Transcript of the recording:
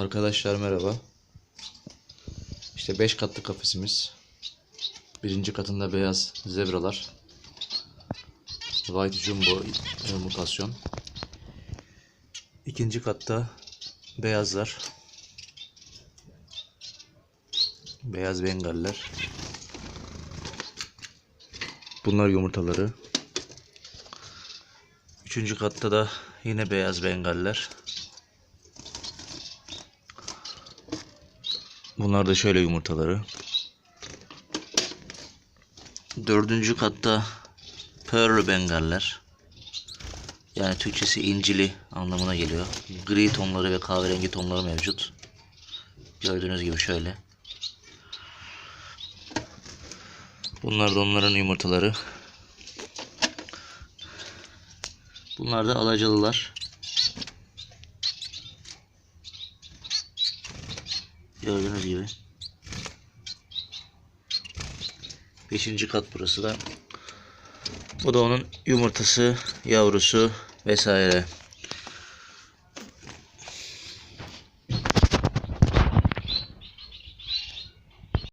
Arkadaşlar merhaba. İşte 5 katlı kafesimiz. Birinci katında beyaz zebralar. White Jumbo mutasyon. İkinci katta beyazlar. Beyaz bengaller. Bunlar yumurtaları. Üçüncü katta da yine beyaz bengaller. Bunlar da şöyle yumurtaları. Dördüncü katta Pearl Bengaller. Yani Türkçesi incili anlamına geliyor. Gri tonları ve kahverengi tonları mevcut. Gördüğünüz gibi şöyle. Bunlar da onların yumurtaları. Bunlar da alacalılar. Gördüğünüz gibi. Beşinci kat burası da. Bu da onun yumurtası, yavrusu vesaire.